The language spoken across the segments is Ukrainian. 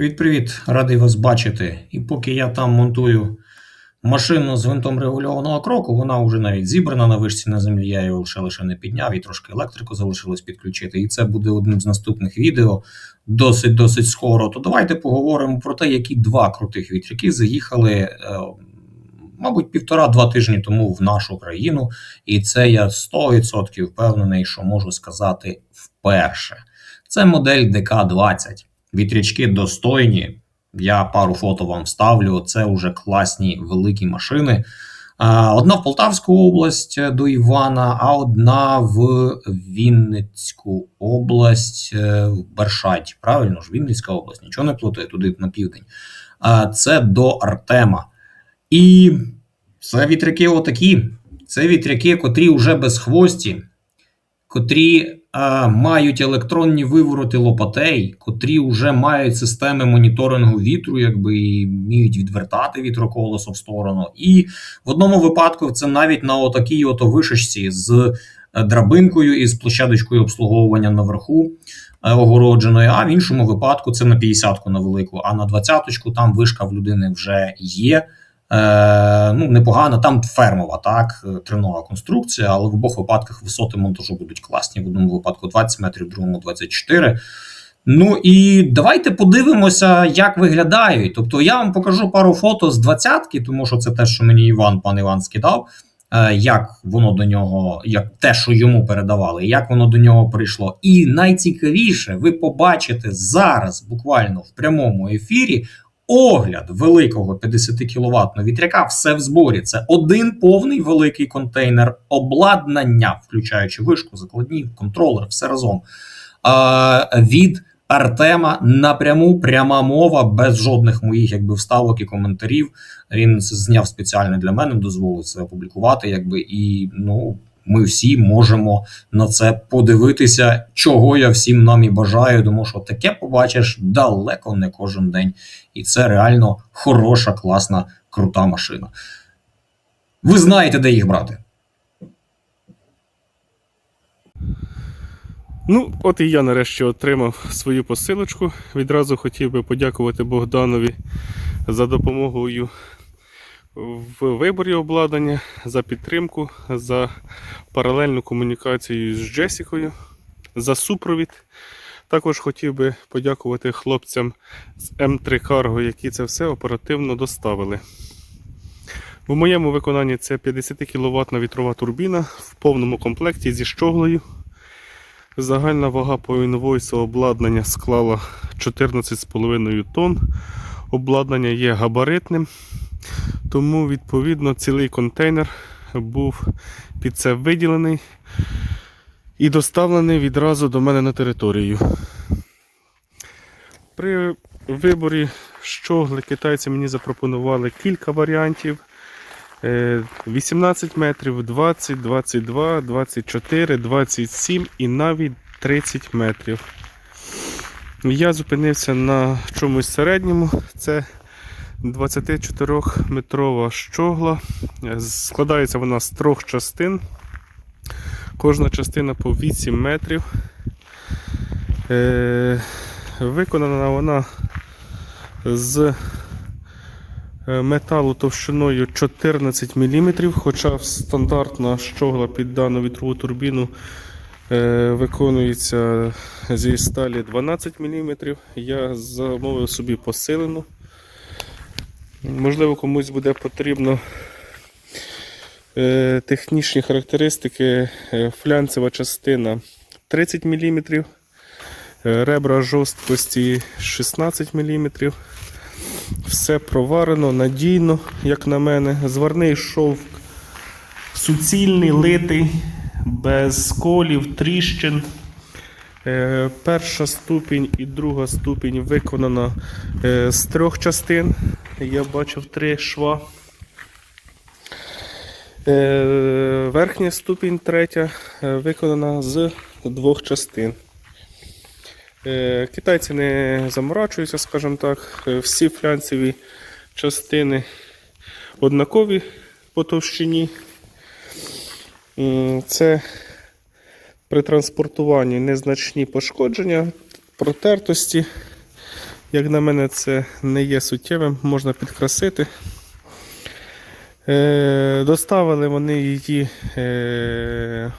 Привіт-привіт, радий вас бачити. І поки я там монтую машину з винтом регульованого кроку, вона вже навіть зібрана на вишці на землі, я його лише лише не підняв і трошки електрику залишилось підключити. І це буде одним з наступних відео досить досить скоро. То давайте поговоримо про те, які два крутих вітряки заїхали, е, мабуть, півтора-два тижні тому в нашу країну. І це я 100% впевнений, що можу сказати вперше. Це модель ДК-20. Вітрячки достойні. Я пару фото вам вставлю. Це вже класні великі машини. Одна в Полтавську область до Івана, а одна в Вінницьку область е, в Бершаті. Правильно ж, Вінницька область, нічого не плутає, туди на південь. Це до Артема. І це вітряки отакі. Це вітряки, котрі вже без хвості, котрі а, мають електронні вивороти лопатей, котрі вже мають системи моніторингу вітру, якби і вміють відвертати вітроколесо в сторону. І в одному випадку це навіть на отакій ото вишечці з е, драбинкою і з площадочкою обслуговування наверху е, огородженої. А в іншому випадку це на 50-ку на велику, а на 20-ку там вишка в людини вже є. Е, ну, непогана, там фермова, так, е, тренова конструкція, але в обох випадках висоти монтажу будуть класні. В одному випадку 20 метрів, в другому 24. Ну і давайте подивимося, як виглядають. Тобто я вам покажу пару фото з двадцятки, тому що це те, що мені Іван, пан Іван скидав, е, як воно до нього, як те, що йому передавали, як воно до нього прийшло. І найцікавіше, ви побачите зараз, буквально в прямому ефірі, огляд великого 50 кВт вітряка все в зборі. Це один повний великий контейнер обладнання, включаючи вишку, закладні, контролер, все разом. Е, від Артема напряму пряма мова, без жодних моїх якби вставок і коментарів. Він зняв спеціально для мене, дозволив це опублікувати. Якби і ну. Ми всі можемо на це подивитися, чого я всім нам і бажаю, тому що таке побачиш далеко не кожен день. І це реально хороша, класна, крута машина. Ви знаєте, де їх брати. Ну, от і я нарешті отримав свою посилочку. Відразу хотів би подякувати Богданові за допомогою в виборі обладнання, за підтримку, за паралельну комунікацію з Джесікою, за супровід. Також хотів би подякувати хлопцям з М3 Cargo, які це все оперативно доставили. У моєму виконанні це 50 кВт вітрова турбіна в повному комплекті зі щоглою. Загальна вага по інвойсу обладнання склала 14,5 тонн. Обладнання є габаритним, тому, відповідно, цілий контейнер був під це виділений і доставлений відразу до мене на територію. При виборі щогли китайці мені запропонували кілька варіантів. Е, 18 метрів, 20, 22, 24, 27 і навіть 30 метрів. Я зупинився на чомусь середньому. Це 24-метрова щогла. Складається вона з трьох частин. Кожна частина по 8 метрів. Е, Виконана вона з е, металу товщиною 14 мм, хоча стандартна щогла під дану вітрову турбіну е, виконується зі сталі 12 мм. Я замовив собі посилену. Можливо, комусь буде потрібно е, технічні характеристики. Е, Флянцева частина 30 мм, е, ребра жорсткості 16 мм. Все проварено, надійно, як на мене. Зварний шовк суцільний, литий, без сколів, тріщин. Перша ступінь і друга ступінь виконана з трьох частин. Я бачив три шва. Е, Верхня ступінь третя е, виконана з двох частин. Е, Китайці не заморачуються, скажімо так. Е, Всі флянцеві частини однакові по товщині. Це при транспортуванні незначні пошкодження, протертості. Як на мене, це не є суттєвим, можна підкрасити. Е, доставили вони її е,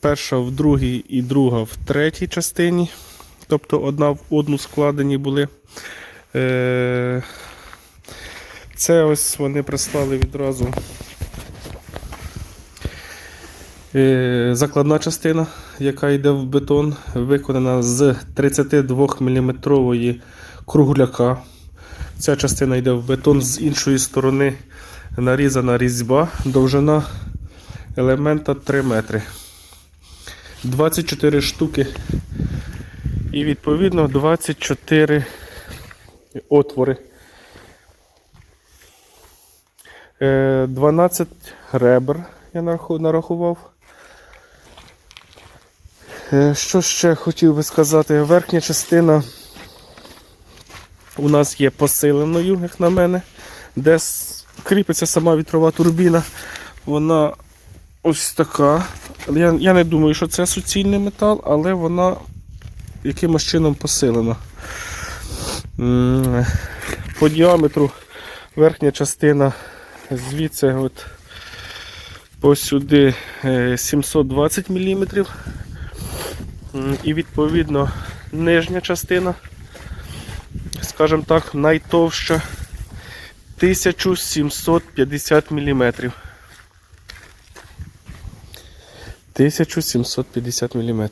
перша в другій і друга в третій частині. Тобто одна в одну складені були. Е, це ось вони прислали відразу закладна частина, яка йде в бетон, виконана з 32 мм кругляка. Ця частина йде в бетон з іншої сторони нарізана різьба, довжина елемента 3 метри. 24 штуки. І відповідно 24 отвори. Е, 12 ребер я нарахував. Е, Що ще хотів би сказати? Верхня частина у нас є посиленою, як на мене, де кріпиться сама вітрова турбіна. Вона ось така. Я, я не думаю, що це суцільний метал, але вона якимось чином посилена. По діаметру верхня частина звідси от по сюди е, 720 мм. І відповідно нижня частина, скажімо так, найтовща 1750 мм. 1750 мм.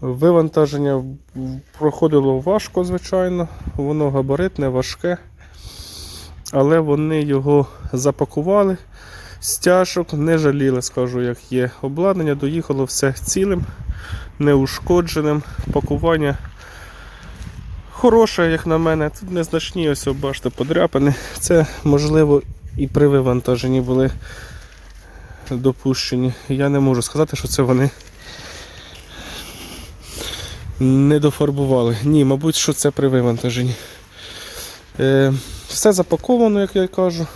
Вивантаження проходило важко, звичайно, воно габаритне, важке, але вони його запакували. Стяжок не жаліли, скажу, як є. Обладнання доїхало все цілим, неушкодженим. Пакування хороше, як на мене. Тут незначні, ось бачите, подряпини. Це можливо і при вивантаженні були допущені. Я не можу сказати, що це вони не дофарбували. Ні, мабуть, що це при вивантаженні. Е, все запаковано, як я кажу.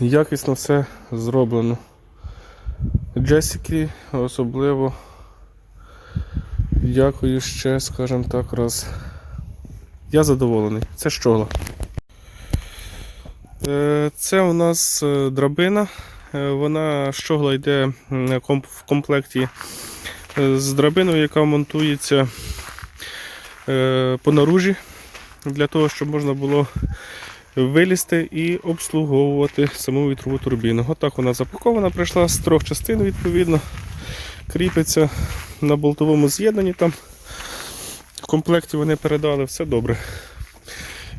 Якісно все зроблено. Джесіки особливо. Дякую ще, скажімо так, раз. Я задоволений. Це щогла. Е, Це у нас е, драбина. Е, Вона щогла йде в комплекті з драбиною, яка монтується по наружі, для того, щоб можна було вилізти і обслуговувати саму вітрову турбіну. Отак вона запакована, прийшла з трьох частин, відповідно. Кріпиться на болтовому з'єднанні там. В комплекті вони передали, все добре.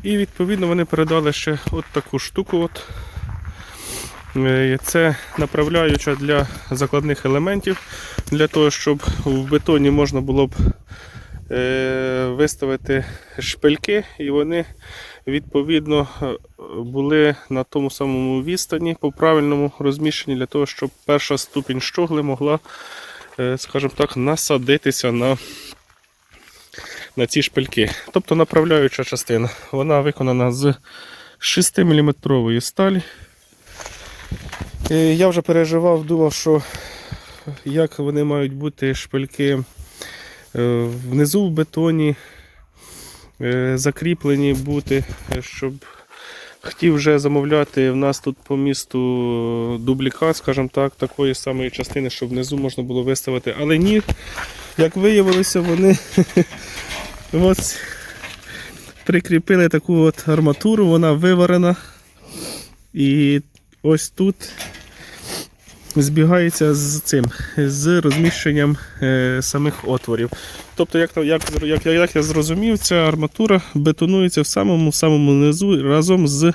І відповідно вони передали ще от таку штуку. От. Е, Це направляюча для закладних елементів, для того, щоб в бетоні можна було б е, виставити шпильки, і вони відповідно е, були на тому самому відстані по правильному розміщенні, для того, щоб перша ступінь щогли могла, е, скажімо так, насадитися на, на ці шпильки. Тобто направляюча частина. Вона виконана з 6 мм сталі. Е, Я вже переживав, думав, що як вони мають бути шпильки внизу в бетоні, закріплені бути, е, щоб хотів вже замовляти в нас тут по місту дублікат, скажімо так, такої самої частини, щоб внизу можна було виставити. Але ні, як виявилося, вони прикріпили таку от арматуру, вона виварена. І ось тут збігається з цим, з розміщенням е, самих отворів. Тобто, як, як, як, як я зрозумів, ця арматура бетонується в самому самому низу разом з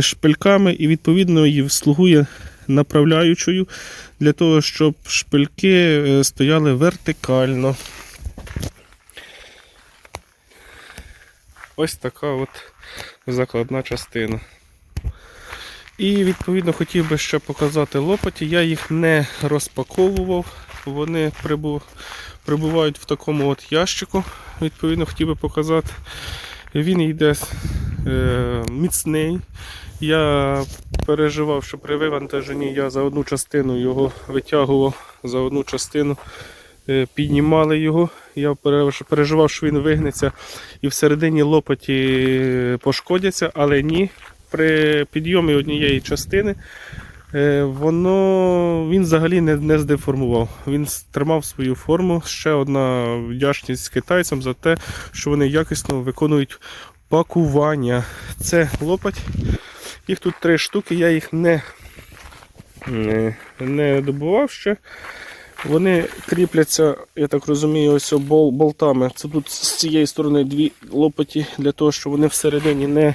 шпильками і відповідно її слугує направляючою для того, щоб шпильки е, стояли вертикально. Ось така от закладна частина. І відповідно хотів би ще показати лопаті. Я їх не розпаковував. Вони прибу- прибувають в такому от ящику. Відповідно, хотів би показати. Він йде е, міцний. Я переживав, що при вивантаженні я за одну частину його витягував, за одну частину Е, Піднімали його. Я переживав, що він вигнеться і всередині лопаті е, пошкодяться, але ні. При підйомі однієї частини е, воно він взагалі не, не здеформував. Він тримав свою форму. Ще одна вдячність китайцям за те, що вони якісно виконують пакування. Це лопать. Їх тут три штуки, я їх не, не, не добував ще. Вони кріпляться, я так розумію, ось бол, болтами. Це тут з цієї сторони дві лопаті для того, щоб вони всередині не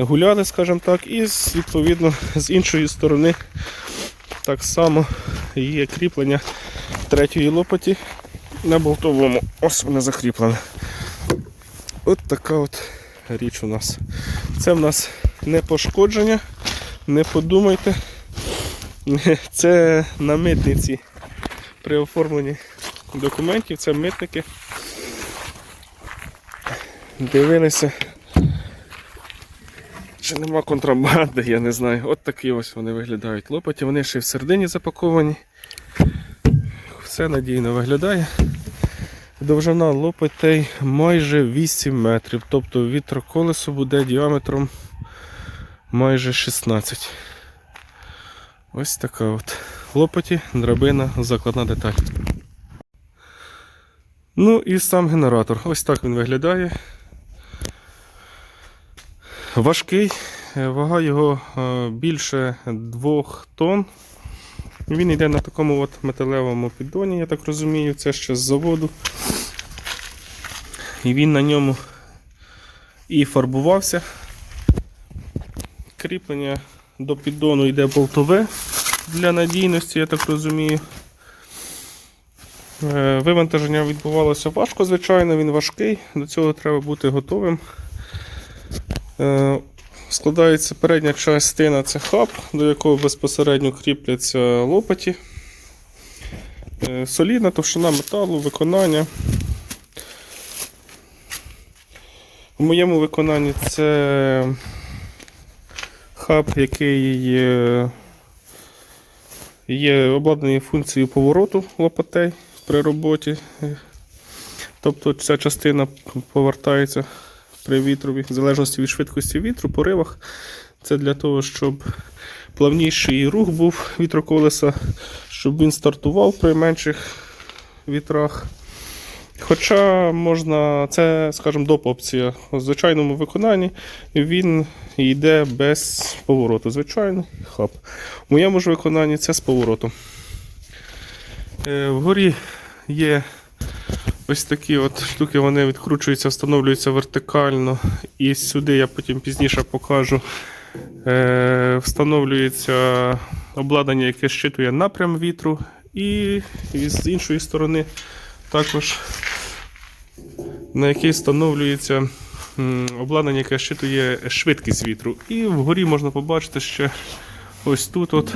гуляли, скажімо так, і відповідно з іншої сторони так само є кріплення третьої лопаті на болтовому. Ось воно закріплене. От така от річ у нас. Це в нас не пошкодження, не подумайте. Це на митниці при оформленні документів, це митники. Дивилися. Чи нема контрабанди, я не знаю. От такі ось вони виглядають лопаті, вони ще й всередині запаковані. Все надійно виглядає. Довжина лопатей майже 8 метрів, тобто вітроколесо буде діаметром майже 16. Ось така от лопаті, драбина, закладна деталь. Ну і сам генератор. Ось так він виглядає. Важкий, е, вага його е, більше 2 тонн. Він йде на такому от металевому піддоні, я так розумію, це ще з заводу. І він на ньому і фарбувався. Кріплення до піддону йде болтове для надійності, я так розумію. Е, Вивантаження відбувалося важко, звичайно, він важкий, до цього треба бути готовим. Е, Складається передня частина це хаб, до якого безпосередньо кріпляться лопаті. Е, Солідна товщина металу, виконання. У моєму виконанні це хаб, який є, є обладнаний функцією повороту лопатей при роботі. Тобто ця частина повертається при вітрові, в залежності від швидкості вітру, поривах. Це для того, щоб плавніший рух був вітроколеса, щоб він стартував при менших вітрах. Хоча можна, це, скажімо, доп. опція. У звичайному виконанні він йде без повороту. Звичайно, хаб. У моєму ж виконанні це з поворотом. Е, Вгорі є ось такі от штуки, вони відкручуються, встановлюються вертикально. І сюди я потім пізніше покажу. Е, Встановлюється обладнання, яке щитує напрям вітру. І з іншої сторони також на який встановлюється обладнання, яке щитує швидкість вітру. І вгорі можна побачити ще ось тут от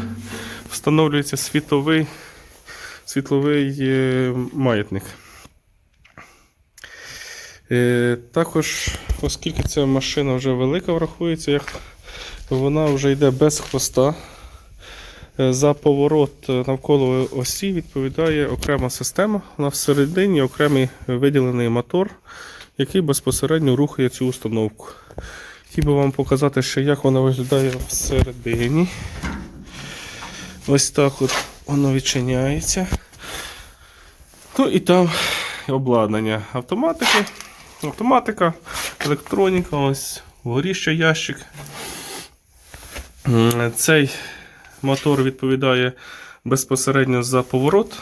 встановлюється світловий, світловий е, маятник. Е, Також, оскільки ця машина вже велика, врахується, як вона вже йде без хвоста. Е, За поворот навколо осі відповідає окрема система. Вона всередині окремий виділений мотор, який безпосередньо рухає цю установку. Хотів би вам показати ще, як вона виглядає всередині. Ось так от воно відчиняється. Ну і там обладнання автоматики. Автоматика, електроніка, ось вгорі ще ящик. Цей мотор відповідає безпосередньо за поворот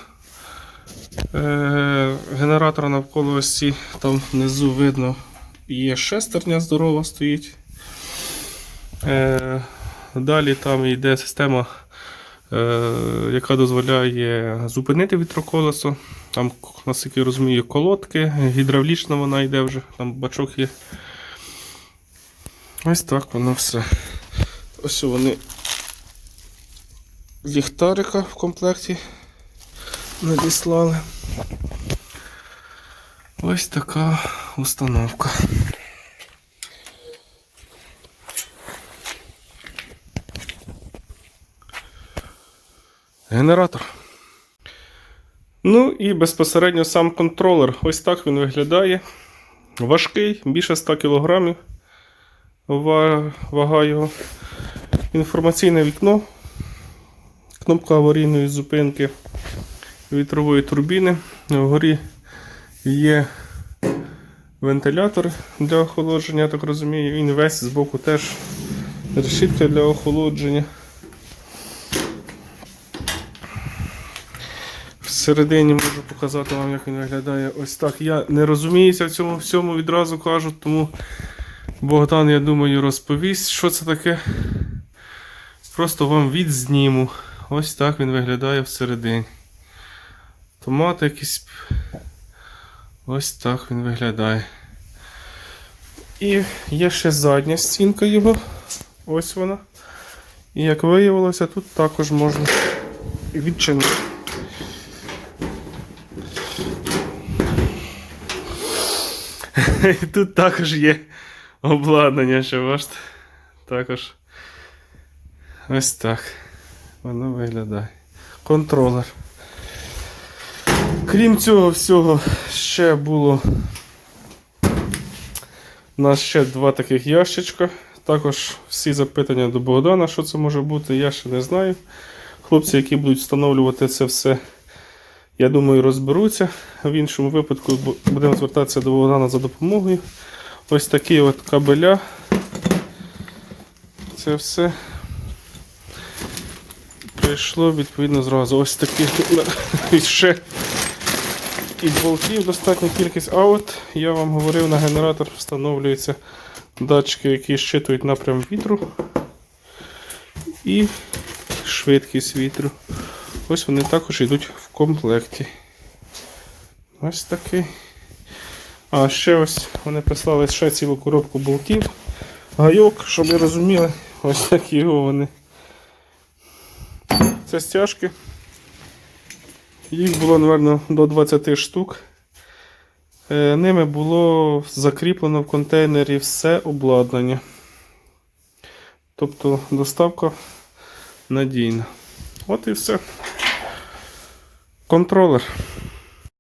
е, генератора навколо осі. Там внизу видно є шестерня здорова стоїть. Е, Далі там йде система, яка дозволяє зупинити вітроколесо. Там, наскільки я розумію, колодки, гідравлічна вона йде вже, там бачок є. Ось так воно все. Ось вони ліхтарика в комплекті надіслали. Ось така установка. Генератор. Ну і безпосередньо сам контролер. Ось так він виглядає. Важкий, більше 100 кг. Вага його. Інформаційне вікно. Кнопка аварійної зупинки вітрової турбіни. Вгорі є вентилятор для охолодження, так розумію. Він весь збоку теж решітка для охолодження. Всередині можу показати вам, як він виглядає. Ось так. Я не розуміюся в цьому всьому відразу кажу, тому Богдан, я думаю, розповість, що це таке. Просто вам відзніму. Ось так він виглядає всередині. Томат якийсь. Ось так він виглядає. І є ще задня стінка його. Ось вона. І як виявилося, тут також можна відчинити. І тут також є обладнання, що бачите. Також ось так. Воно виглядає. Контролер. Крім цього всього, ще було у нас ще два таких ящичка. Також всі запитання до Богдана, що це може бути, я ще не знаю. Хлопці, які будуть встановлювати це все, я думаю, розберуться. В іншому випадку будемо звертатися до Богдана за допомогою. Ось такі от кабеля. Це все прийшло відповідно зразу. Ось такі і ще і болтів достатня кількість. А от я вам говорив, на генератор встановлюються датчики, які щитують напрям вітру і швидкість вітру. Ось вони також йдуть в комплекті. Ось такий. А ще ось вони прислали ще цілу коробку болтів, гайок, щоб ви розуміли, ось такі вони. Це стяжки. Їх було, напевно, до 20 штук. Е, Ними було закріплено в контейнері все обладнання. Тобто доставка надійна. От і все. Контролер.